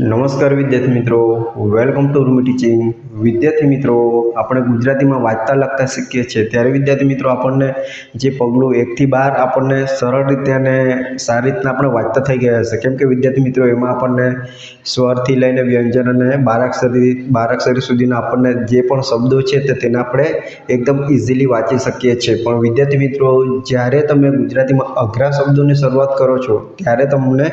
નમસ્કાર વિદ્યાર્થી મિત્રો. વેલકમ ટુ રૂમી ટીચિંગ વિદ્યાર્થી મિત્રો, આપણે ગુજરાતીમાં વાંચતા લખતા શીખીએ છીએ. ત્યારે વિદ્યાર્થી મિત્રો, આપણને જે પગલું એકથી બાર આપણને સરળ રીતે અને સારી રીતના આપણે વાંચતા થઈ ગયા હશે. કેમ કે વિદ્યાર્થી મિત્રો, એમાં આપણને સ્વરથી લઈને વ્યંજન અને બારાક્ષરી બારાક્ષરી સુધીના આપણને જે પણ શબ્દો છે તે તેને આપણે એકદમ ઇઝીલી વાંચી શકીએ છીએ. પણ વિદ્યાર્થી મિત્રો, જ્યારે તમે ગુજરાતીમાં અઘરા શબ્દોની શરૂઆત કરો છો, ત્યારે તમને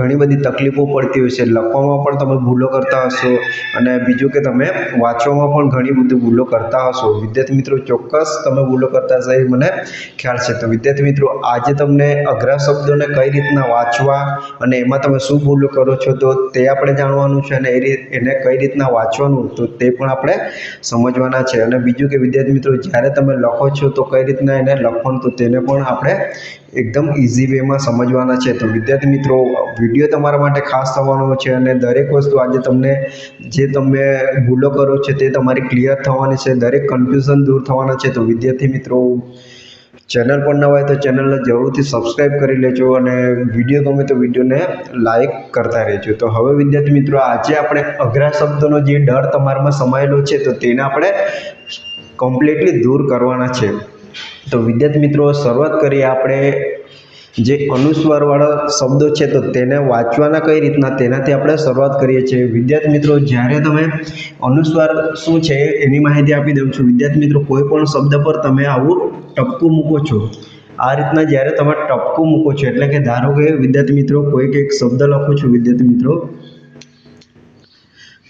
ઘણી બધી તકલીફો પડતી હોય છે. લખવામાં પણ તમે ભૂલો કરતા હશો અને બીજું કે તમે વાંચવામાં પણ ઘણી બધી ભૂલો કરતા હશો. વિદ્યાર્થી મિત્રો, ચોક્કસ તમે ભૂલો કરતા હશો મને ખ્યાલ છે. તો વિદ્યાર્થી મિત્રો, આજે તમને અઘરા શબ્દોને કઈ રીતના વાંચવા અને એમાં તમે શું ભૂલો કરો છો તો તે આપણે જાણવાનું છે અને એ રીત, એને કઈ રીતના વાંચવાનું તો તે પણ આપણે સમજવાના છે. અને બીજું કે વિદ્યાર્થી મિત્રો, જ્યારે તમે લખો છો તો કઈ રીતના એને લખવાનું તો તેને પણ આપણે એકદમ ઇઝી વેમાં સમજવાના છે. તો વિદ્યાર્થી મિત્રો વીડિયો તમારા માટે ખાસ થવાનો છે અને દરેક વસ્તુ આજે તમને જે તમે ભૂલો કરો છો તે તમારી ક્લિયર થવાની છે. દરેક કન્ફ્યુઝન દૂર થવાના છે. તો વિદ્યાર્થી મિત્રો ચેનલ પર ન હોય તો ચેનલને જરૂરથી સબસ્ક્રાઈબ કરી લેજો અને વીડિયો ગમે તો વિડીયોને લાઈક કરતા રહેજો. તો હવે વિદ્યાર્થી મિત્રો, આજે આપણે અઘરા શબ્દોનો જે ડર તમારામાં સમાયેલો છે, તો તેને આપણે કમ્પ્લીટલી દૂર કરવાના છે. તો વિદ્યાર્થી મિત્રો, શરૂઆત કરીએ આપણે. જે અનુસ્વારવાળા શબ્દો છે, તો તેને વાંચવાના કઈ રીતના? તેનાથી આપણે શરૂઆત કરીએ છીએ. વિદ્યાર્થી મિત્રો, જ્યારે તમે અનુસ્વાર શું છે, એની માહિતી આપી દઉં છું. વિદ્યાર્થી મિત્રો, કોઈ પણ શબ્દ પર તમે આવું ટપકું મૂકો છો. આ રીતના જ્યારે તમે ટપકું મૂકો છો, એટલે કે ધારો કે વિદ્યાર્થી મિત્રો, કોઈક એક શબ્દ લખો છો, વિદ્યાર્થી મિત્રો.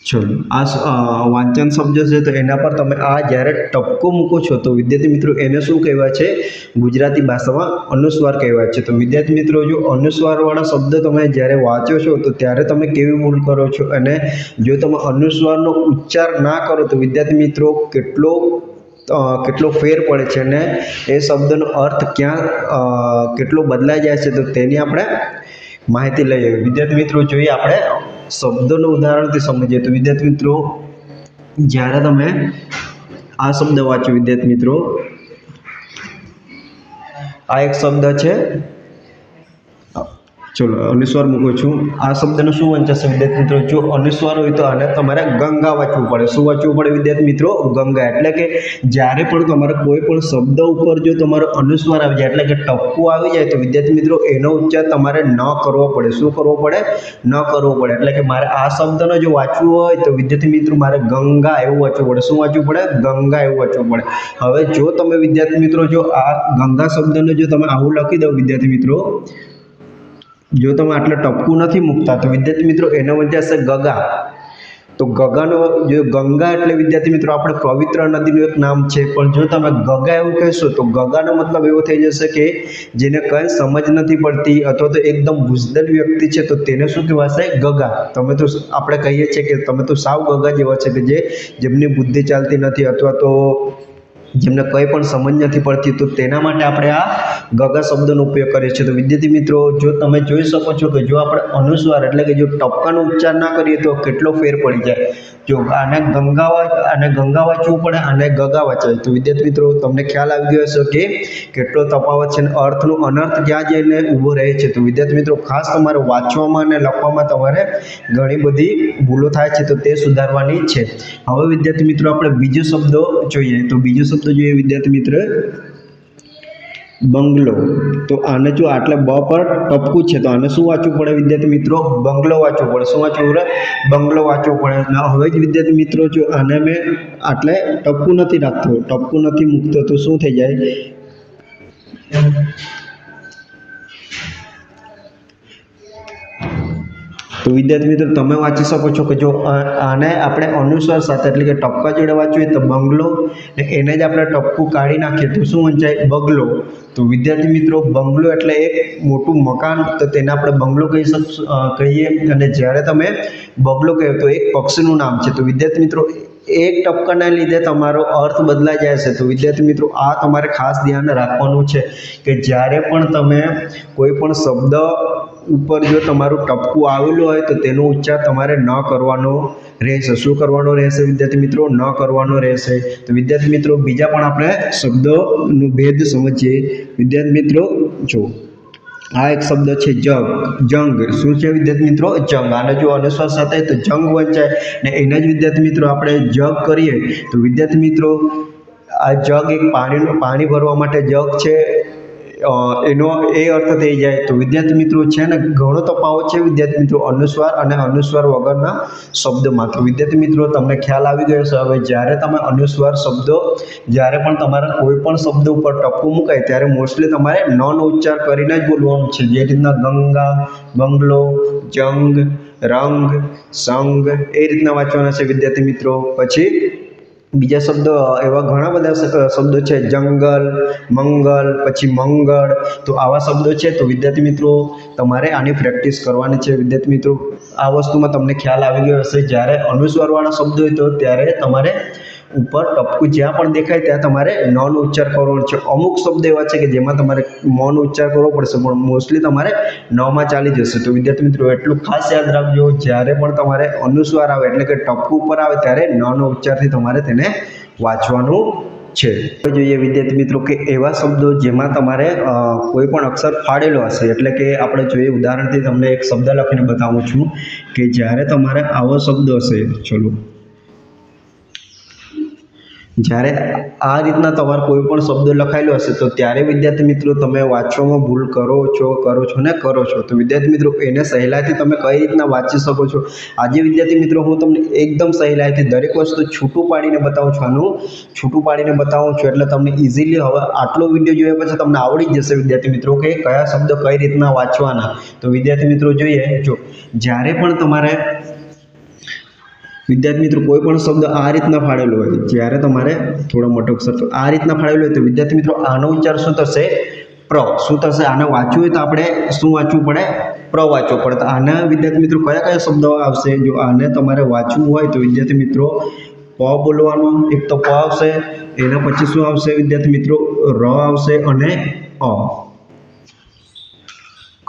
ચલો આ વાંચન શબ્દ છે, તો એના પર તમે આ જ્યારે ટપકો મૂકો છો, તો વિદ્યાર્થી મિત્રો એને શું કહેવાય છે? ગુજરાતી ભાષામાં અનુસ્વાર કહેવાય છે. તો વિદ્યાર્થી મિત્રો, જો અનુસ્વારવાળા શબ્દ તમે જ્યારે વાંચો છો, તો ત્યારે તમે કેવી ભૂલ કરો છો? અને જો તમે અનુસ્વારનો ઉચ્ચાર ના કરો, તો વિદ્યાર્થી મિત્રો કેટલો કેટલો ફેર પડે છે અને એ શબ્દનો અર્થ ક્યાં કેટલો બદલાઈ જાય છે, તો તેની આપણે માહિતી લઈએ. વિદ્યાર્થી મિત્રો, જોઈએ આપણે શબ્દોનું ઉદાહરણથી સમજીએ તો વિદ્યાર્થી મિત્રો, જ્યારે તમે આ શબ્દ વાંચો વિદ્યાર્થી મિત્રો, આ એક શબ્દ છે ચલો અનુસ્વાર મૂકું છું. આ શબ્દનો શું વંચાશે વિદ્યાર્થી મિત્રો? જો અનુસ્વાર હોય તો આને તમારે ગંગા વાંચવું પડે. શું વાંચવું પડે, વિદ્યાર્થી મિત્રો? ગંગા. એટલે કે જ્યારે પણ તમારે કોઈ પણ શબ્દ ઉપર જો તમારો અનુસ્વાર આવી જાય, એટલે કે ટપકું આવી જાય, તો વિદ્યાર્થી મિત્રો, એનો ઉચ્ચાર તમારે ન કરવો પડે. શું કરવો પડે? ન કરવો પડે. એટલે કે મારે આ શબ્દનો જો વાંચવું હોય, તો વિદ્યાર્થી મિત્રો, મારે ગંગા એવું વાંચવું પડે. શું વાંચવું પડે? ગંગા એવું વાંચવું પડે. હવે જો તમે વિદ્યાર્થી મિત્રો, જો આ ગંગા શબ્દને જો તમે આવું લખી દો, વિદ્યાર્થી મિત્રો જો તમે આટલા ટપકું નથી મૂકતા, તો વિદ્યાર્થી મિત્રો, એના વધ્યા હશે ગગા. તો ગગાનો, જો ગંગા એટલે વિદ્યાર્થી મિત્રો, આપણે પવિત્ર નદીનું એક નામ છે. પણ જો તમે ગગા એવું કહેશો, તો ગગાનો મતલબ એવો થઈ જશે કે જેને કંઈ સમજ નથી પડતી અથવા તો એકદમ બુઝદલ વ્યક્તિ છે, તો તેને શું કહેવાશે? ગગા. તમે તો આપણે કહીએ છીએ કે તમે તો સાવ ગગા જેવા છે કે જે, જેમની બુદ્ધિ ચાલતી નથી અથવા તો જેમને કંઈ પણ સમજ નથી પડતી, તો તેના માટે આપણે આ ગગા શબ્દનો ઉપયોગ કરીએ છીએ. તો વિદ્યાર્થી મિત્રો, જો તમે જોઈ શકો છો કે જો આપણે અનુસ્વાર એટલે કે જો ટપકાનો ઉચ્ચાર ના કરીએ તો કેટલો ફેર પડી જાય. જો આને ગંગા વાંચ આને ગંગા વાંચવું પડે અને ગગા વાંચાય તો વિદ્યાર્થી મિત્રો, તમને ખ્યાલ આવી ગયો હશે કે કેટલો તફાવત છે અર્થનો અનર્થ ક્યાં જઈને ઊભો રહે છે. તો વિદ્યાર્થી મિત્રો, ખાસ તમારે વાંચવામાં અને લખવામાં તમારે ઘણી બધી ભૂલો થાય છે, તો તે સુધારવાની છે. હવે વિદ્યાર્થી મિત્રો, આપણે બીજો શબ્દો જોઈએ. તો બીજો શબ્દ જોઈએ વિદ્યાર્થી મિત્ર. બંગલો. તો આને જો આટલે બ પર ટપકું છે, તો આને શું વાંચવું પડે વિદ્યાર્થી મિત્રો? બંગલો વાંચવો પડે. શું વાંચવું પડે? બંગલો વાંચવો પડે. હવે જ વિદ્યાર્થી મિત્રો, જો આને મેં આટલે ટપકું નથી રાખતો, ટપકું નથી મૂકતો, તો શું થઈ જાય? તો વિદ્યાર્થી મિત્રો, તમે વાંચી શકો છો કે જો આને આપણે અનુસ્વાર સાથે એટલે કે ટપકા જોડે વાંચીએ તો બંગલો ને એને જ આપણે ટપકું કાઢી નાખીએ તો શું વંચાય? બગલો. તો વિદ્યાર્થી મિત્રો, બંગલો એટલે એક મોટું મકાન, તો તેને આપણે બંગલો કહી શકશું કહીએ. અને જ્યારે તમે બગલો કહો તો એક પક્ષીનું નામ છે. તો વિદ્યાર્થી મિત્રો, એક ટપકાના લીધે તમારો અર્થ બદલાઈ જાય છે. તો વિદ્યાર્થી મિત્રો, આ તમારે ખાસ ધ્યાન રાખવાનું છે કે જ્યારે પણ તમે કોઈ પણ શબ્દ ઉપર જો તમારું ટપકું આવેલું હોય તો તેનો ઉચ્ચાર તમારે ન કરવાનો રહેશે. શું કરવાનો રહેશે વિદ્યાર્થી મિત્રો? ન કરવાનો રહેશે. તો વિદ્યાર્થી મિત્રો, બીજા પણ આપણે શબ્દોનો ભેદ સમજીએ. વિદ્યાર્થી મિત્રો, જો આ એક શબ્દ છે જગ. જંગ. શું છે વિદ્યાર્થી મિત્રો? જંગ. આને જો અનુસ્વાર સાથે તો જંગ વંચાય ને એના જ વિદ્યાર્થી મિત્રો આપણે જગ કરીએ. તો વિદ્યાર્થી મિત્રો, આ જગ એક પાણીનું પાણી ભરવા માટે જગ છે. એનો એ અર્થ થઈ જાય તો વિદ્યાર્થી મિત્રો છે ને, ઘણો તફાવત છે વિદ્યાર્થી મિત્રો. અનુસ્વાર અને અનુસ્વાર વગરના શબ્દમાં તો વિદ્યાર્થી મિત્રો, તમને ખ્યાલ આવી ગયો છે હવે જ્યારે તમે અનુસ્વાર શબ્દો, જ્યારે પણ તમારા કોઈ પણ શબ્દ ઉપર ટપકું મુકાય, ત્યારે મોસ્ટલી તમારે નોન ઉચ્ચાર કરીને જ બોલવાનું છે. જે રીતના ગંગા, બંગલો, જંગ, રંગ, સંગ, એ રીતના વાંચવાના છે વિદ્યાર્થી મિત્રો. પછી બીજા શબ્દો, એવા ઘણા બધા શબ્દો છે. જંગલ, મંગલ, પછી મંગળ. તો આવા શબ્દો છે તો વિદ્યાર્થી મિત્રો, તમારે આની પ્રેક્ટિસ કરવાની છે. વિદ્યાર્થી મિત્રો, આ વસ્તુમાં તમને ખ્યાલ આવી ગયો હશે. જ્યારે અનુસ્વારવાળા શબ્દો હોય તો ત્યારે તમારે ઉપર ટપકું જ્યાં પણ દેખાય ત્યાં તમારે નોન ઉચ્ચાર કરવાનો છે. અમુક શબ્દ એવા છે કે જેમાં તમારે મોનો ઉચ્ચાર કરવો પડશે, પણ મોસ્ટલી તમારે નોમાં ચાલી જશે. તો વિદ્યાર્થી મિત્રો, એટલું ખાસ યાદ રાખજો, જ્યારે પણ તમારે અનુસ્વાર આવે, એટલે કે ટપકું ઉપર આવે, ત્યારે નોન ઉચ્ચારથી તમારે તેને વાંચવાનું છે. જોઈએ વિદ્યાર્થી મિત્રો કે એવા શબ્દો જેમાં તમારે કોઈ પણ અક્ષર ફાડેલો હશે, એટલે કે આપણે જોઈએ ઉદાહરણથી તમને એક શબ્દ લખીને બતાવું છું કે જ્યારે તમારે આવો શબ્દ હશે, ચલો. જ્યારે આ રીતના તમારે કોઈ પણ શબ્દ લખાયેલો હશે, તો ત્યારે વિદ્યાર્થી મિત્રો તમે વાંચવામાં ભૂલ કરો છો કરો છો ને કરો છો. તો વિદ્યાર્થી મિત્રો, એને સહેલાઈથી તમે કઈ રીતના વાંચી શકો છો? આજે વિદ્યાર્થી મિત્રો, હું તમને એકદમ સહેલાઈથી દરેક વસ્તુ છૂટું પાડીને બતાવું છું. આનું છૂટું પાડીને બતાવું છું, એટલે તમને ઇઝીલી હવે આટલો વીડિયો જોયા પછી તમને આવડી જ જશે વિદ્યાર્થી મિત્રો, કે કયા શબ્દ કઈ રીતના વાંચવાના. તો વિદ્યાર્થી મિત્રો, જોઈએ, જો જ્યારે પણ તમારે વિદ્યાર્થી મિત્રો, કોઈ પણ શબ્દ આ રીતના ફાળેલો હોય, જ્યારે તમારે થોડો મોટો અક્ષર આ રીતના ફાળેલો હોય તો વિદ્યાર્થી મિત્રો, આનો ઉચ્ચાર શું થશે? પ્ર. શું થશે? આને વાંચવું હોય તો આપણે શું વાંચવું પડે? પ્ર વાંચવું પડે. તો આના વિદ્યાર્થી મિત્રો, કયા કયા શબ્દો આવશે? જો આને તમારે વાંચવું હોય તો વિદ્યાર્થી મિત્રો, પ બોલવાનું એક તો પ આવશે, એના પછી શું આવશે વિદ્યાર્થી મિત્રો? ર આવશે અને અ.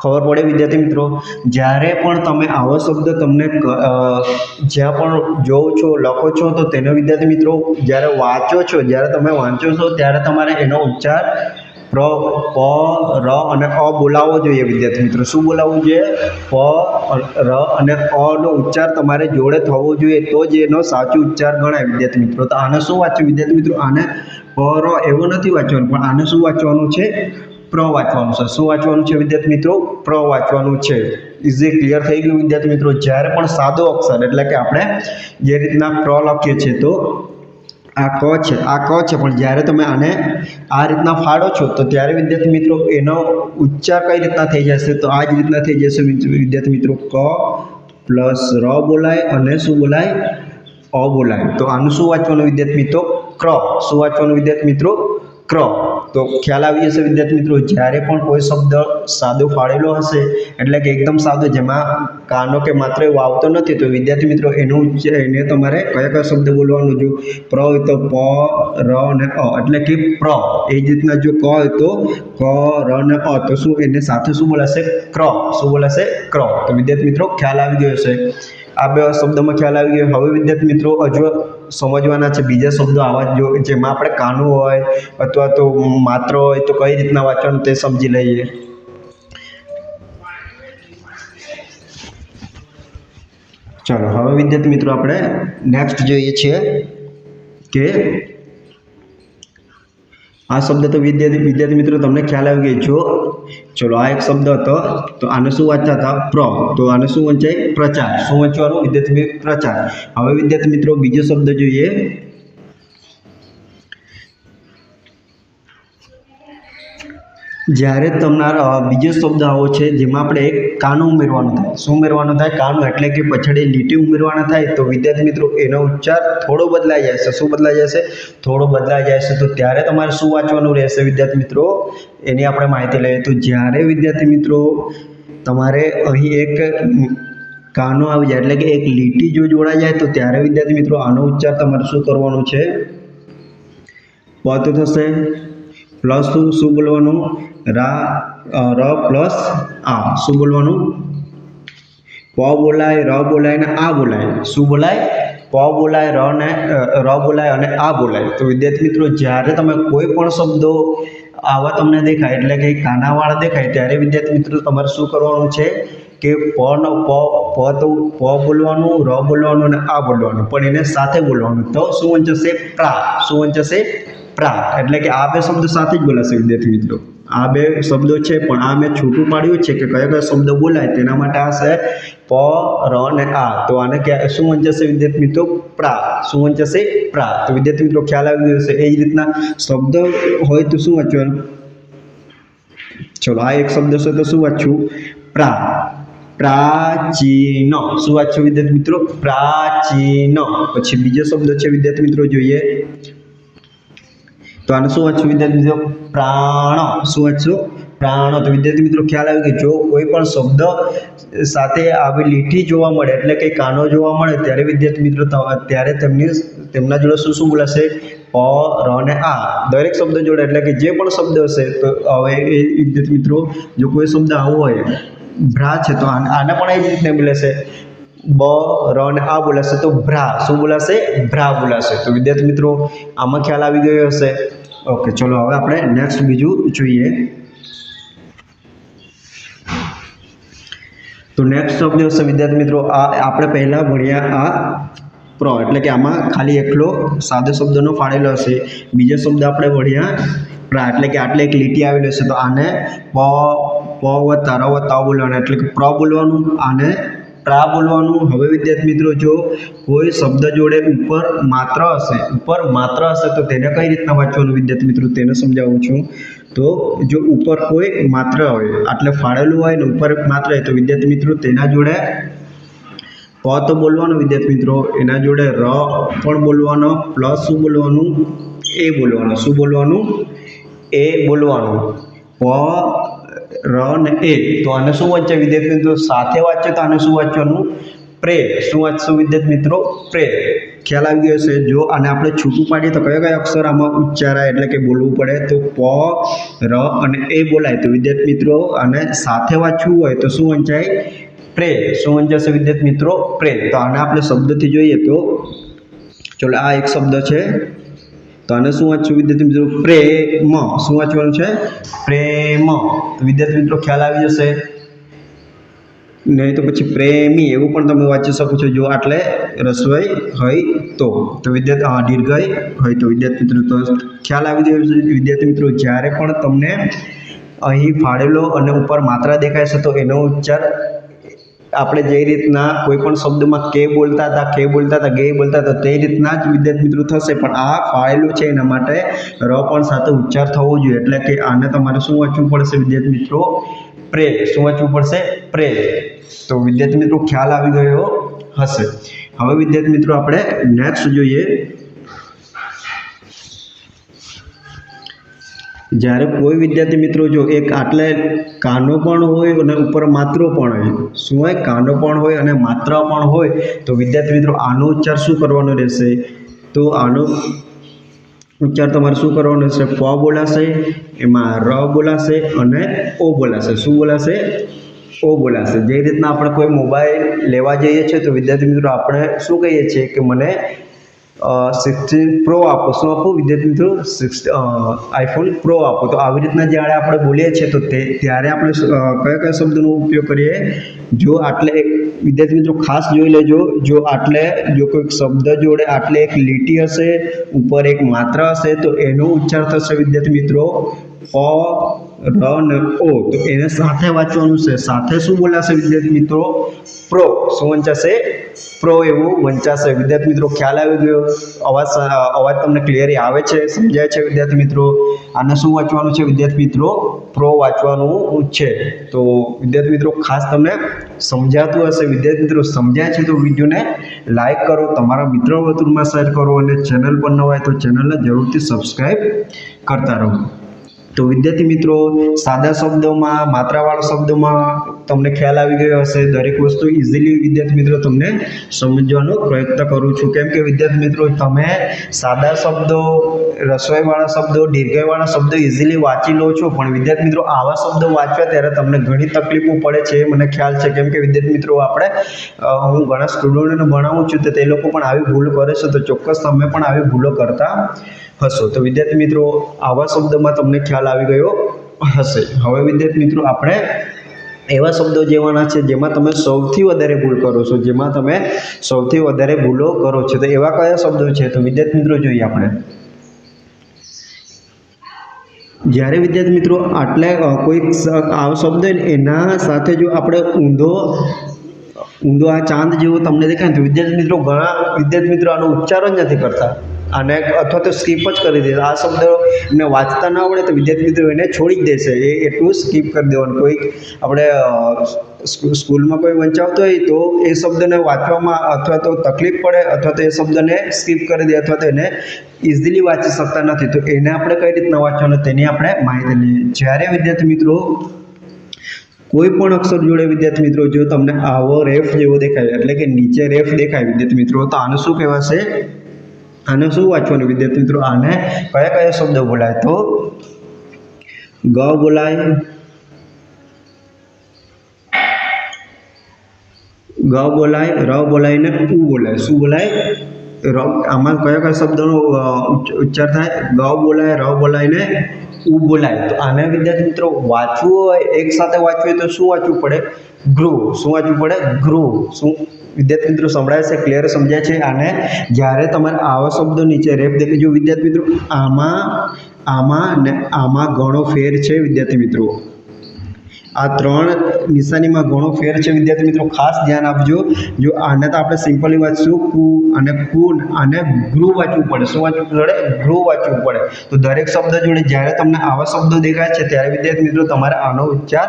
ખબર પડે વિદ્યાર્થી મિત્રો? જ્યારે પણ તમે આવો શબ્દ તમને જ્યાં પણ જોવો છો, લખો છો, તો તેનો વિદ્યાર્થી મિત્રો, જ્યારે વાંચો છો, જ્યારે તમે વાંચો છો, ત્યારે તમારે એનો ઉચ્ચાર પ્ર, પ, ર અને અ બોલાવવો જોઈએ વિદ્યાર્થી મિત્રો. શું બોલાવવું જોઈએ? પ, ર અને અનો ઉચ્ચાર તમારે જોડે થવો જોઈએ, તો જ એનો સાચો ઉચ્ચાર ગણાય વિદ્યાર્થી મિત્રો. તો આને શું વાંચ્યું? વિદ્યાર્થી મિત્રો, આને પ, ર એવું નથી વાંચવાનું, પણ આને શું વાંચવાનું છે? પ્ર વાંચવાનું છે. શું વાંચવાનું છે વિદ્યાર્થી મિત્રો? પ્ર વાંચવાનું છે ઇઝી ક્લિયર થઈ ગયું વિદ્યાર્થી મિત્રો? જ્યારે પણ સાદો અક્ષર એટલે કે આપણે જે રીતના પ્ર લખીએ છીએ તો આ ક છે. આ ક છે. પણ જ્યારે તમે આને આ રીતના ફાડો છો તો ત્યારે વિદ્યાર્થી મિત્રો એનો ઉચ્ચાર કઈ રીતના થઈ જશે? તો આ જ રીતના થઈ જશે વિદ્યાર્થી મિત્રો. ક પ્લસ ર બોલાય અને શું બોલાય? અ બોલાય. તો આનું શું વાંચવાનું વિદ્યાર્થી મિત્રો ક્ર શું વાંચવાનું વિદ્યાર્થી મિત્રો ક્ર તો ખ્યાલ આવી જશે વિદ્યાર્થી મિત્રો, જ્યારે પણ કોઈ શબ્દ સાદો ફાળેલો હશે, એટલે કે એકદમ સાદો, જેમાં કાનો કે માત્ર એવો આવતો નથી, તો વિદ્યાર્થી મિત્રો, એનું એને તમારે કયા કયા શબ્દ બોલવાનું જો? પ્ર હોય તો પ, ર અને અ, એટલે કે પ્ર. એ જ રીતના જો ક હોય તો ક, ર અને અ. તો શું એને સાથે શું બોલાશે? ક્ર. શું બોલાશે? ક્ર. તો વિદ્યાર્થી મિત્રો, ખ્યાલ આવી ગયો હશે. આ બે શબ્દોમાં ખ્યાલ આવી ગયો. હવે વિદ્યાર્થી મિત્રો, હજુ સમજવાના છે, બીજા શબ્દો આવા જ જેમાં આપણે કાનું હોય અથવા તો માત્ર હોય, તો કઈ રીતના વાંચવાનું તે સમજી લઈએ. ચાલો, હવે વિદ્યાર્થી મિત્રો, આપણે નેક્સ્ટ જોઈએ છીએ કે આ શબ્દ તો વિદ્યાર્થી વિદ્યાર્થી મિત્રો, તમને ખ્યાલ આવી ગયો જો. ચલો, આ એક શબ્દ હતો. તો આને શું વાંચતા હતા? પ્ર. તો આને શું વંચાય? પ્રચાર. શું વંચવાનું? વિદ્યાર્થી પ્રચાર. હવે વિદ્યાર્થી મિત્રો, બીજો શબ્દ જોઈએ. જ્યારે તમારા બીજો શબ્દ આવો છે, જેમાં આપણે એક કાનું ઉમેરવાનું થાય. શું ઉમેરવાનું થાય? કાનું એટલે કે પછાડી લીટી ઉમેરવાના થાય. તો વિદ્યાર્થી મિત્રો, એનો ઉચ્ચાર થોડો બદલાઈ છે. શું બદલાઈ જશે થોડો બદલાઈ છે. તો ત્યારે તમારે શું વાંચવાનું રહેશે વિદ્યાર્થી મિત્રો? એની આપણે માહિતી લઈએ. તો જ્યારે વિદ્યાર્થી મિત્રો, તમારે અહીં એક કાનો આવી જાય, એટલે કે એક લીટી જો જોડાઈ જાય, તો ત્યારે વિદ્યાર્થી મિત્રો, આનો ઉચ્ચાર તમારે શું કરવાનો છે? પદ થશે. પ્લસ શું શું બોલવાનું? રા ર પ્લસ આ. શું બોલવાનું? પ બોલાય, ર બોલાય ને આ બોલાય. શું બોલાય? પ બોલાય, ર ને ર બોલાય અને આ બોલાય. તો વિદ્યાર્થી મિત્રો, જ્યારે તમે કોઈ પણ શબ્દો આવા તમને દેખાય, એટલે કે કાનાવાળા દેખાય, ત્યારે વિદ્યાર્થી મિત્રો, તમારે શું કરવાનું છે કે પ નો પ પ તો પ બોલવાનું, ર બોલવાનું અને આ બોલવાનું. પણ એને સાથે બોલવાનું. તો શું વંચશે પ્રા શું વંચાશે પ્રા એટલે કે આ બે શબ્દ સાથે જ બોલાશે વિદ્યાર્થી મિત્રો. આ બે શબ્દો છે, પણ આ મેં છૂટું પાડ્યું છે કે કયા કયા શબ્દો બોલાય તેના માટે છે પ, ર ને આ. તો આને ક્યાં શું વંચાશે વિદ્યાર્થી મિત્રો? પ્રા. શું વંચાશે પ્રા. તો વિદ્યાર્થી મિત્રો ખ્યાલ આવી ગયો છે એ જ રીતના શબ્દ હોય તો શું વાંચવાનું? ચલો, આ એક શબ્દ છે તો શું વાંચવું? પ્રા. પ્રાચીન. શું વાંચવું વિદ્યાર્થી મિત્રો? પ્રાચીન. પછી બીજો શબ્દ છે વિદ્યાર્થી મિત્રો જોઈએ. તો આને શું વાંચવું વિદ્યાર્થી મિત્રો? પ્રાણ. શું વાંચવું પ્રાણ. તો વિદ્યાર્થી મિત્રો ખ્યાલ આવ્યો કે જો કોઈ પણ શબ્દ સાથે આવી લીટી જોવા મળે, એટલે કે કાનો જોવા મળે, ત્યારે વિદ્યાર્થી મિત્રો ત્યારે તેમની તેમના જોડે શું શું બોલાશે? પ, ર અને આ. દરેક શબ્દ જોડે, એટલે કે જે પણ શબ્દ હશે, તો હવે એ વિદ્યાર્થી મિત્રો, જો કોઈ શબ્દ આવો હોય, ભ્રા છે, તો આને પણ એ જ રીતને બોલાશે. બ, ર અને આ બોલાશે તો ભ્રા. શું બોલાશે? ભ્રા બોલાશે. તો વિદ્યાર્થી મિત્રો, આમાં ખ્યાલ આવી ગયો હશે. ઓકે ચલો હવે આપણે નેક્સ્ટ બીજું જોઈએ. તો નેક્સ્ટ શબ્દ હશે વિદ્યાર્થી મિત્રો, આ આપણે પહેલાં ભણ્યા આ પ્ર, એટલે કે આમાં ખાલી એકલો સાદો શબ્દનો ફાળેલો હશે. બીજો શબ્દ આપણે ભણ્યા પ્રા, એટલે કે આટલે એક લીટી આવેલી હશે. તો આને પ પ વ ર વત્તા અ બોલવાનું, એટલે કે પ્ર બોલવાનું, આને પ્રા બોલવાનું? હવે વિદ્યાર્થી મિત્રો જો કોઈ શબ્દ જોડે ઉપર માત્ર હશે, ઉપર માત્ર હશે તો તેને કઈ રીતના વાંચવાનું વિદ્યાર્થી મિત્રો? તેને સમજાવું છું. તો જો ઉપર કોઈ માત્ર હોય એટલે ફાળેલું હોય ને ઉપર માત્ર હોય તો વિદ્યાર્થી મિત્રો તેના જોડે પ તો બોલવાનું વિદ્યાર્થી મિત્રો. એના જોડે ર પણ બોલવાનો, પ્લસ શું બોલવાનું? એ બોલવાનું. શું બોલવાનું? એ બોલવાનું. પ ર ને એ. તો આને શું વાંચે વિદ્યાર્થી મિત્રો? સાથે વાંચે તો આને શું વાંચવાનું? પ્રે શું વાંચશું વિદ્યાર્થી મિત્રો? પ્રે ખ્યાલ આવી ગયો છે જો આને આપણે છૂટું પાડીએ તો કયા કયા અક્ષર આમાં ઉચ્ચારાય? એટલે કે બોલવું પડે તો પ, ર અને એ બોલાય. તો વિદ્યાર્થી મિત્રો, આને સાથે વાંચવું હોય તો શું વંચાય? પ્રે શું વંચાશે વિદ્યાર્થી મિત્રો? પ્રે તો આને આપણે શબ્દથી જોઈએ તો, ચલો આ એક શબ્દ છે. તો આને શું વાંચવું વિદ્યાર્થી મિત્રો? પ્રેમ. શું વાંચવાનું છે? પ્રેમ. તો વિદ્યાર્થી મિત્રો, ખ્યાલ આવી જશે. નહીં તો પછી પ્રેમી, એવું પણ તમે વાંચી શકો છો. જો આટલે રસોઈ હોય તો. તો વિદ્યાર્થી, હા દીર્ઘય હોય તો વિદ્યાર્થી મિત્રો, તો ખ્યાલ આવી ગયો વિદ્યાર્થી મિત્રો, જ્યારે પણ તમને અહીં ફાળેલો અને ઉપર માત્રા દેખાય છે, તો એનો ઉચ્ચાર આપણે જે રીતના કોઈ પણ શબ્દમાં કે બોલતા હતા, કે બોલતા હતા, ગે બોલતા હતા, તે રીતના જ વિદ્યાર્થી મિત્રો થશે. પણ આ ફાળેલું છે એના માટે ર પણ સાથે ઉચ્ચાર થવો જોઈએ. એટલે કે આને તમારે શું વાંચવું પડશે વિદ્યાર્થી મિત્રો? પ્રે શું વાંચવું પડશે? પ્રે તો વિદ્યાર્થી મિત્રો ખ્યાલ આવી ગયો હશે. હવે વિદ્યાર્થી મિત્રો આપણે નેક્સ્ટ જોઈએ જ્યારે કોઈ વિદ્યાર્થી મિત્રો જો એક આટલે કાનો પણ હોય અને ઉપર માત્ર પણ હોય, શું હોય? કાનો પણ હોય અને માત્ર પણ હોય, તો વિદ્યાર્થી મિત્રો આનો ઉચ્ચાર શું કરવાનો રહેશે? તો આનો ઉચ્ચાર તમારે શું કરવાનો રહેશે? પ બોલાશે, એમાં ર બોલાશે અને ઓ બોલાશે. શું બોલાશે? ઓ બોલાશે. જે રીતના આપણે કોઈ મોબાઈલ લેવા જઈએ છીએ, તો વિદ્યાર્થી મિત્રો આપણે શું કહીએ છીએ કે મને સિક્સટીન પ્રો આપો. શું આપો, વિદ્યાર્થી મિત્રો? સિક્સ આઈફોન પ્રો આપો. તો આવી રીતના જ્યારે આપણે બોલીએ છીએ, તો તે, ત્યારે આપણે કયા કયા શબ્દનો ઉપયોગ કરીએ? જો આટલે વિદ્યાર્થી મિત્રો, ખાસ જોઈ લેજો. જો આટલે, જો કોઈક શબ્દ જોડે આટલે એક લીટી હશે, ઉપર એક માત્ર હશે, તો એનો ઉચ્ચાર થશે, વિદ્યાર્થી મિત્રો પ ર ને ઓ, તો એને સાથે વાંચવાનું છે. સાથે શું બોલાશે વિદ્યાર્થી મિત્રો? પ્રો, શું વંચાશે? પ્રો એવું વંચાશે. વિદ્યાર્થી મિત્રો, ખ્યાલ આવી ગયો. અવાજ અવાજ તમને ક્લિયરી આવે છે. સમજાય છે વિદ્યાર્થી મિત્રો? આને શું વાંચવાનું છે વિદ્યાર્થી મિત્રો? પ્રો વાંચવાનું છે. તો વિદ્યાર્થી મિત્રો, ખાસ તમને સમજાતું હશે. વિદ્યાર્થી મિત્રો, સમજાય છે તો વિડીયોને લાઇક કરો. તમારા મિત્રો વર્તુળમાં શેર કરો અને ચેનલ પર ન હોય તો ચેનલને જરૂરથી સબસ્ક્રાઈબ કરતા રહો. તો વિદ્યાર્થી મિત્રો, સાદા શબ્દોમાં, માત્રાવાળા શબ્દોમાં તમને ખ્યાલ આવી ગયો હશે. દરેક વસ્તુ ઇઝીલી વિદ્યાર્થી મિત્રો તમને સમજવાનો પ્રયત્ન કરું છું. કેમ કે વિદ્યાર્થી મિત્રો, તમે સાદા શબ્દો, રસોઈવાળા શબ્દો, દીર્ઘયવાળા શબ્દો ઇઝીલી વાંચી લો છો. પણ વિદ્યાર્થી મિત્રો, આવા શબ્દો વાંચવા ત્યારે તમને ઘણી તકલીફો પડે છે. મને ખ્યાલ છે, કેમ કે વિદ્યાર્થી મિત્રો, આપણે હું ઘણા સ્ટુડન્ટોને ભણાવું છું, તો તે લોકો પણ આવી ભૂલ કરે છે. તો ચોક્કસ તમે પણ આવી ભૂલો કરતા હશો. તો વિદ્યાર્થી મિત્રો, આવા શબ્દોમાં તમને ખ્યાલ આવી ગયો હશે. હવે વિદ્યાર્થી મિત્રો, આપણે એવા શબ્દો જેવાના છે જેમાં તમે સૌથી વધારે ભૂલ કરો છો, જેમાં તમે સૌથી વધારે ભૂલો કરો છો. તો એવા કયા શબ્દો છે? તો વિદ્યાર્થી મિત્રો, જોઈએ આપણે. જ્યારે વિદ્યાર્થી મિત્રો, આટલે કોઈ આ શબ્દ એના સાથે જો આપણે ઊંધો ઊંધો આ ચાંદ જેવો તમને દેખાય તો વિદ્યાર્થી મિત્રો, ઘણા વિદ્યાર્થી મિત્રો આનો ઉચ્ચાર જ નથી કરતા. અને અથવા તો સ્કીપ જ કરી દે. આ શબ્દ એમને વાંચતા ના આવડે તો વિદ્યાર્થી મિત્રો એને છોડી જ દેશે. એ એટલું સ્કીપ કરી દેવાનું. કોઈક આપણે સ્કૂલમાં કોઈ વંચાવતો હોય તો એ શબ્દને વાંચવામાં અથવા તો તકલીફ પડે અથવા તો એ શબ્દને સ્કીપ કરી દે અથવા તો એને ઇઝીલી વાંચી શકતા નથી. તો એને આપણે કઈ રીતના વાંચવાનું તેની આપણે માહિતી લઈએ. જ્યારે વિદ્યાર્થી મિત્રો કોઈ પણ અક્ષર જોડે વિદ્યાર્થી મિત્રો જો તમને આવો રેફ જેવો દેખાય, એટલે કે નીચે રેફ દેખાય વિદ્યાર્થી મિત્રો, તો આને શું કહેવાશે? આને શું વાંચવાનું વિદ્યાર્થી મિત્રો? આને કયા કયા શબ્દો બોલાય? તો ગ બોલાય ગ બોલાય, ર બોલાય ને ઉ બોલાય. શું બોલાય? ર, આમાં કયા કયા શબ્દોનો ઉચ્ચાર થાય? ગ બોલાય, ર બોલાય ને ઉ બોલાય. તો આને વિદ્યાર્થી મિત્રો, વાંચવું હોય, એક સાથે વાંચવું હોય તો શું વાંચવું પડે? ગૃહ. શું વાંચવું પડે? ગૃહ. શું વિદ્યાર્થી મિત્રો સંભળાય છે ક્લિયર સમજાય છે આને જ્યારે તમારે આવા શબ્દો નીચે રેપ દેખે જો વિદ્યાર્થી મિત્રો આમાં આમાં ને આમાં ઘણો ફેર છે વિદ્યાર્થી મિત્રો આ ત્રણ નિશાનીમાં ઘણો ફેર છે. વિદ્યાર્થી મિત્રો, ખાસ ધ્યાન આપજો. જો આને તો આપણે સિમ્પલી વાંચશું, કુ અને કુન અને ગૃહ વાંચવું પડે. શું વાંચવું પડે? ગૃહ વાંચવું પડે. તો દરેક શબ્દ જોડે જ્યારે તમને આવા શબ્દો દેખાય છે, ત્યારે વિદ્યાર્થી મિત્રો, તમારે આનો ઉચ્ચાર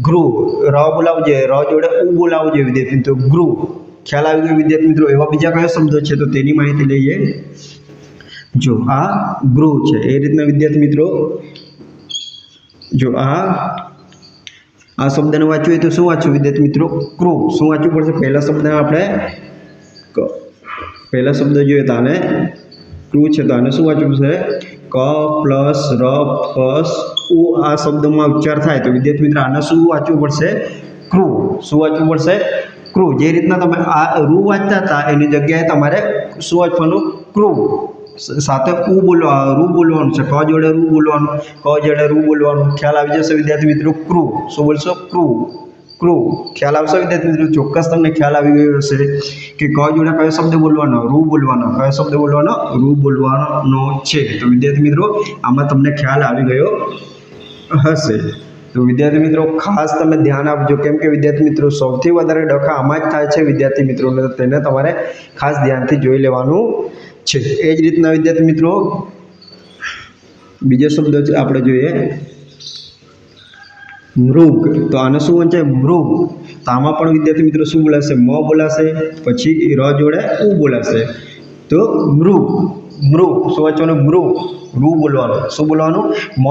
ગૃહ. ર બોલાવજો ર જોડે ઉ બોલાવજો વિદ્યાર્થી મિત્રો. ગૃહ. ખ્યાલ આવી ગયો વિદ્યાર્થી મિત્રો. એવા બીજા કયા શબ્દો છે? તો તેની માહિતી લઈએ. જો આ ગૃહ છે. એ રીતના વિદ્યાર્થી મિત્રો, જો આ આ શબ્દને વાંચવું હોય તો શું વાંચવું વિદ્યાર્થી મિત્રો? ક્રૂ. શું વાંચવું પડશે? પહેલા શબ્દને આપણે પહેલા શબ્દ જોઈએ તો આને ક્રૂ છે. તો આને શું વાંચવું પડશે ક પ્લસ ર પ્લસ ઉ આ શબ્દમાં ઉચ્ચાર થાય. તો વિદ્યાર્થી મિત્રો, આને શું વાંચવું પડશે? ક્રૂ. શું વાંચવું પડશે? ક્રૂ. જે રીતના તમે આ રૂ વાંચતા હતા, એની જગ્યાએ તમારે શું વાંચવાનું? ક્રૂ. સાથે ઉ બોલવા, રૂ બોલવાનું છે. ક જોડે રૂ બોલવાનું, ક જોડે રૂ બોલવાનું. ખ્યાલ આવી જશે વિદ્યાર્થી મિત્રો, ક્રૂ. શું બોલશો? ક્રુ. ક્રુ. ખ્યાલ આવશે વિદ્યાર્થી મિત્રો, ચોક્કસ તમને ખ્યાલ આવી ગયો હશે કે ક જોડે કયો શબ્દ બોલવાનો? રૂ બોલવાનો. કયો શબ્દ બોલવાનો? રૂ બોલવાનો છે. તો વિદ્યાર્થી મિત્રો, આમાં તમને ખ્યાલ આવી ગયો હશે. તો વિદ્યાર્થી મિત્રો, ખાસ તમે ધ્યાન આપજો. કેમ કે વિદ્યાર્થી મિત્રો, સૌથી વધારે ડખા આમાં જ થાય છે વિદ્યાર્થી મિત્રોને તેને તમારે ખાસ ધ્યાનથી જોઈ લેવાનું છે. એ જ રીતના વિદ્યાર્થી મિત્રો, બીજો શબ્દ આપણે જોઈએ. મૃગ. તો આને શું વંચાય? મૃગ. તો આમાં પણ વિદ્યાર્થી મિત્રો શું બોલાશે? મ બોલાશે. પછી ર જોડે ઉ બોલાશે. તો મૃગ. મૃગ શું વાંચવાનું મૃ રૂ બોલવાનું. શું બોલવાનું? મ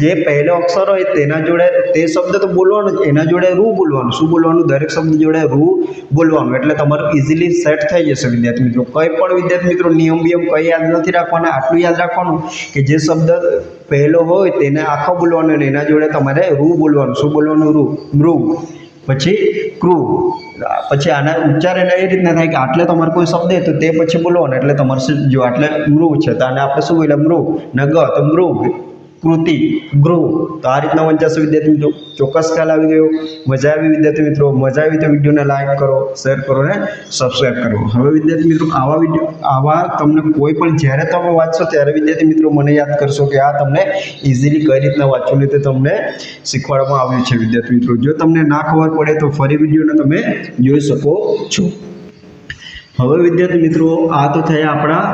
જે પહેલો અક્ષર હોય તેના જોડે, તે શબ્દ તો બોલવાનો જ, એના જોડે રૂ બોલવાનું. શું બોલવાનું? દરેક શબ્દ જોડે રૂ બોલવાનું. એટલે તમારું ઇઝીલી સેટ થઈ જશે વિદ્યાર્થી મિત્રો. કંઈ પણ વિદ્યાર્થી મિત્રો, નિયમ બિયમ કંઈ યાદ નથી રાખવાના. આટલું યાદ રાખવાનું કે જે શબ્દ પહેલો હોય તેને આખો બોલવાનો અને એના જોડે તમારે રૂ બોલવાનું. શું બોલવાનું? રૂ. મૃગ. પછી ક્રૂ પછી આના ઉચ્ચાર એટલે એ રીતના થાય કે આટલે તમારે કોઈ શબ્દ તો તે પછી બોલવાનો, એટલે તમારે જો આટલે મૃ છે, તો આને આપણે શું એટલે મૃગ ને ગ તો મૃગ કૃતિ, ગૃહ. તો આ રીતના વંચાશો વિદ્યાર્થી મિત્રો. ચોક્કસ ખ્યાલ આવી ગયો. મજા આવી વિદ્યાર્થી મિત્રો. મજા આવી તો વિડીયોને લાઇક કરો શેર કરો ને સબસ્ક્રાઈબ કરો. હવે વિદ્યાર્થી મિત્રો, આવા વીડિયો, આવા તમને કોઈ પણ, જ્યારે તમે વાંચશો ત્યારે વિદ્યાર્થી મિત્રો મને યાદ કરશો કે આ તમને ઇઝીલી કઈ રીતના વાંચવું ને તમને શીખવાડવામાં આવ્યું છે વિદ્યાર્થી મિત્રો. જો તમને ના ખબર પડે તો ફરી વિડીયોને તમે જોઈ શકો છો. હવે વિદ્યાર્થી મિત્રો, આ તો થયા આપણા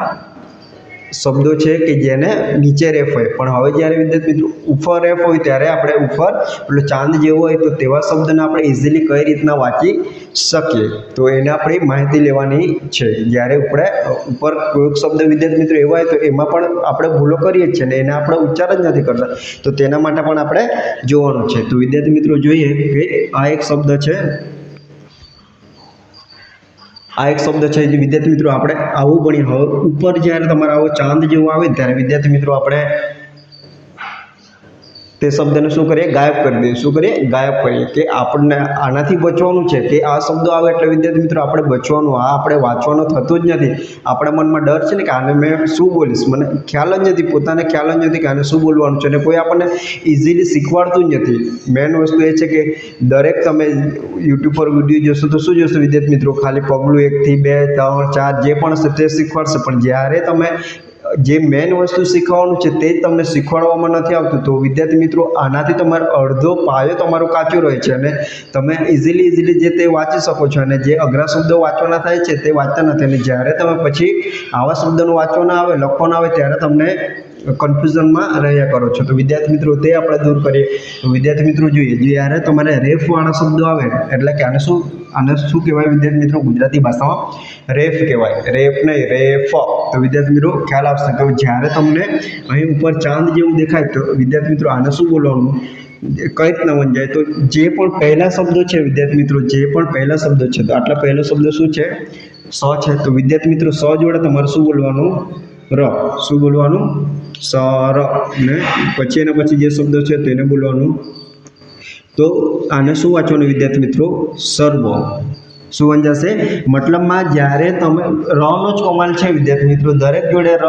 શબ્દો છે કે જેને નીચે રેફ હોય. પણ હવે જ્યારે વિદ્યાર્થી મિત્રો ઉપર રેફ હોય ત્યારે આપણે ઉપર પેલો ચાંદ જેવો હોય તો તેવા શબ્દને આપણે ઇઝીલી કઈ રીતના વાંચી શકીએ? તો એને આપણે માહિતી લેવાની છે. જ્યારે આપણે ઉપર કોઈક શબ્દ વિદ્યાર્થી મિત્રો એવા હોય તો એમાં પણ આપણે ભૂલો કરીએ જ છે ને એને આપણે ઉચ્ચાર જ નથી કરતા. તો તેના માટે પણ આપણે જોવાનું છે. તો વિદ્યાર્થી મિત્રો જોઈએ કે આ એક શબ્દ છે આ એક શબ્દ છે જે વિદ્યાર્થી મિત્રો આપણે આવું ભણીએ. હવે ઉપર જ્યારે તમારે આવો ચાંદ જેવો આવે ત્યારે વિદ્યાર્થી મિત્રો આપણે તે શબ્દને શું કરીએ? ગાયબ કરી દઈએ. શું કરીએ? ગાયબ કરીએ કે આપણને આનાથી બચવાનું છે કે આ શબ્દો આવે એટલે વિદ્યાર્થી મિત્રો, આપણે બચવાનું, આ આપણે વાંચવાનું થતું જ નથી. આપણા મનમાં ડર છે ને કે આને મેં શું બોલીશ? મને ખ્યાલ જ નથી, પોતાને ખ્યાલ જ નથી કે આને શું બોલવાનું છે અને કોઈ આપણને ઇઝીલી શીખવાડતું જ નથી. મેઇન વસ્તુ એ છે કે દરેક તમે યુટ્યુબ પર વીડિયો જોશો તો શું જોશો વિદ્યાર્થી મિત્રો? ખાલી પગલું એકથી બે, ત્રણ, ચાર, જે પણ હશે તે શીખવાડશે. પણ જ્યારે તમે જે મેઇન વસ્તુ શીખવાનું છે તે તમને શીખવાડવામાં નથી આવતું. તો વિદ્યાર્થી મિત્રો, આનાથી તમારો અડધો પાયો તમારો કાચો રહે છે અને તમે ઇઝીલી ઇઝીલી જે તે વાંચી શકો છો અને જે અઘરા શબ્દો વાંચવાના થાય છે તે વાંચતા નથી. અને જ્યારે તમે પછી આવા શબ્દોનું વાંચવાના આવે, લખવાના આવે, ત્યારે તમને કન્ફ્યુઝનમાં રહ્યા કરો છો. તો વિદ્યાર્થી મિત્રો, તે આપણે દૂર કરીએ. વિદ્યાર્થી મિત્રો જોઈએ જ્યારે તમારે રેફવાળા શબ્દો આવે, એટલે કે આને શું આને શું કહેવાય વિદ્યાર્થી મિત્રો? ગુજરાતી ભાષામાં રેફ કહેવાય. રેફ નહીં, રેફ. તો વિદ્યાર્થી મિત્રો, ખ્યાલ આવશે. તો જ્યારે તમને અહીં ઉપર ચાંદ જેવું દેખાય, તો વિદ્યાર્થી મિત્રો, આને શું બોલવાનું? કઈ રીતના વંચાય તો જે પણ પહેલા શબ્દો છે વિદ્યાર્થી મિત્રો, જે પણ પહેલા શબ્દો છે, તો આટલા પહેલો શબ્દ શું છે? સ છે. તો વિદ્યાર્થી મિત્રો, સ જોડે તમારે શું બોલવાનું? ર. શું બોલવાનું? સ ર ને પછી એના પછી જે શબ્દ છે તેને બોલવાનું. તો આને શું વાંચવાનું વિદ્યાર્થી મિત્રો? સર્વ. શું વંચાશે? મતલબમાં જ્યારે તમે રનો જ કમાલ છે વિદ્યાર્થી મિત્રો, દરેક જોડે ર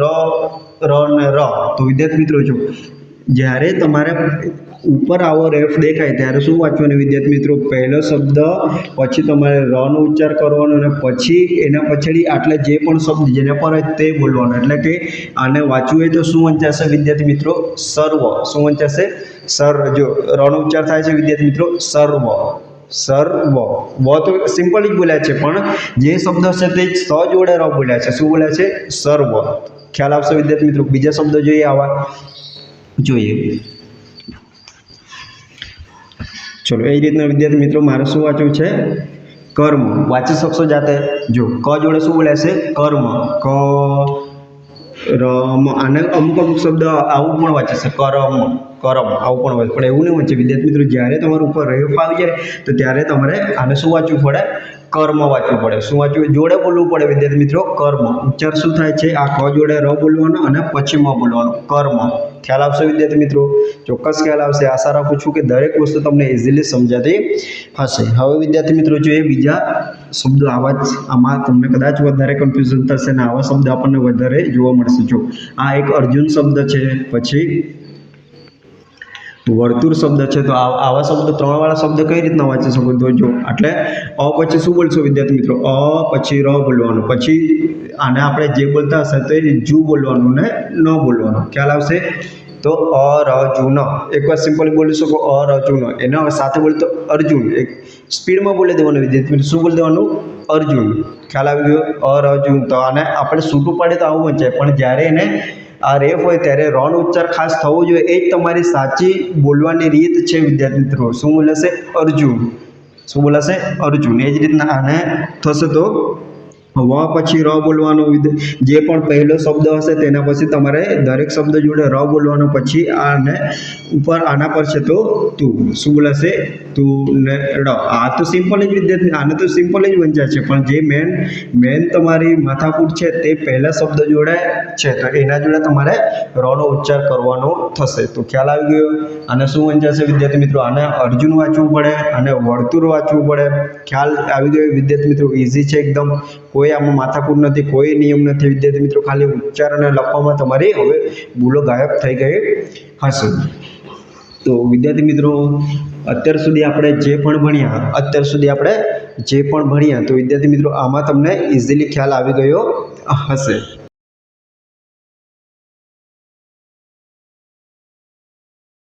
ર ર ને ર. તો વિદ્યાર્થી મિત્રો જો જ્યારે તમારે ઉપર આવો રેફ દેખાય ત્યારે શું વાંચવાનું વિદ્યાર્થી મિત્રો? પહેલો શબ્દ, પછી તમારે રનો ઉચ્ચાર કરવાનો અને પછી એના પછડી આટલે જે પણ શબ્દ જેના પર તે બોલવાનો. એટલે કે આને વાંચવું હોય તો શું વંચાશે વિદ્યાર્થી મિત્રો? સર્વ. શું વંચાશે? સર, જો રનો ઉચ્ચાર થાય છે વિદ્યાર્થી મિત્રો, સર્વ. સર્વ. વ તો સિમ્પલ જ બોલ્યા છે, પણ જે શબ્દ હશે તે સ જોડે ર બોલ્યા છે. શું બોલ્યા છે? સર્વ. ખ્યાલ આવશે વિદ્યાર્થી મિત્રો? બીજા શબ્દો જોઈએ આવા. જોઈએ. ચલો, એ રીતના વિદ્યાર્થી મિત્રો, મારે શું વાંચવું છે? કર્મ. વાંચી શકશો જાતે? જો, ક જોડે શું બોલાશે કર્મ. ક રમ આને અમુક અમુક શબ્દ આવું પણ વાંચે છે કરમ. કરમ. આવું પણ વાંચે પણ એવું નહીં વાંચે વિદ્યાર્થી મિત્રો, જ્યારે તમારું ઉપર રેફ આવી જાય તો ત્યારે તમારે આને શું વાંચવું પડે? કર્મ વાંચવું પડે. શું વાંચવું જોડે બોલવું પડે વિદ્યાર્થી મિત્રો. કર્મ. ઉચ્ચાર શું થાય છે? આ ક જોડે ર બોલવાનો અને પછી મ બોલવાનું. કર્મ. ખ્યાલ આવશે વિદ્યાર્થી મિત્રો? ચોક્કસ ખ્યાલ આવશે. આશા રાખું છું કે દરેક વસ્તુ તમને ઇઝીલી સમજાતી હશે. હવે વિદ્યાર્થી મિત્રો જોઈએ બીજા શબ્દો. આવા જ આમાં તમને કદાચ વધારે કન્ફ્યુઝન થશે ને આવા શબ્દ આપણને વધારે જોવા મળશે. જો આ એક અર્જુન શબ્દ છે, પછી વર્તુળ શબ્દ છે, તો આવા શબ્દ ત્રણ વાળા શબ્દ કઈ રીતના વાંચી શકો તો જો, એટલે અ, પછી શું બોલશો વિદ્યાર્થી મિત્રો? અ, પછી ર બોલવાનું. પછી આને આપણે જે બોલતા હશે તો એ જુ બોલવાનું ને ન બોલવાનું. ખ્યાલ આવશે? તો અ, ર ન એકવાર સિમ્પલી બોલી શકો, અ એના સાથે બોલે તો અર્જુન. એક સ્પીડમાં બોલી દેવાનું વિદ્યાર્થી શું બોલી દેવાનું? અર્જુન. ખ્યાલ આવી ગયો? અ, ર તો આને આપણે છૂટું પાડીએ તો આવું વંચાય પણ જ્યારે એને આ રેફ હોય ત્યારે રણ ઉચ્ચાર ખાસ થવો જોઈએ. એ જ તમારી સાચી બોલવાની રીત છે વિદ્યાર્થી મિત્રો. શું બોલાશે અર્જુન. શું બોલાશે અર્જુન. એ જ રીતના આને થશે તો વ પછી ર બોલવાનો જે પણ પહેલો શબ્દ હશે તેના પછી તમારે દરેક શબ્દ જોડે ર બોલવાનો પછી આને ઉપર આના પર છે તો તું. શું બોલાશે? તું ને ર. આ તો સિમ્પલ જ વિદ્યાર્થી, આને તો સિમ્પલ જ વંચાય છે. પણ જે મેન મેન તમારી માથાકૂટ છે તે પહેલા શબ્દ જોડે છે. તો એના જોડે તમારે રનો ઉચ્ચાર કરવાનો થશે. તો ખ્યાલ આવી ગયો? આને શું વંચાશે વિદ્યાર્થી મિત્રો? આને અર્જુન વાંચવું પડે અને વર્તુળ વાંચવું પડે. ખ્યાલ આવી ગયો? વિદ્યાર્થી મિત્રો ઇઝી છે એકદમ. કોઈ આમાં માથાકૂટ નથી, કોઈ નિયમ નથી. વિદ્યાર્થી મિત્રો, ખાલી ઉચ્ચારણને લખવામાં તમારી હવે ભૂલો ગાયબ થઈ ગઈ. હશે. તો વિદ્યાર્થી મિત્રો, અત્યાર સુધી આપણે જે પણ ભણ્યા, અત્યાર સુધી આપણે જે પણ ભણ્યા, તો વિદ્યાર્થી મિત્રો, આમાં તમને ઇઝીલી ખ્યાલ આવી ગયો હશે.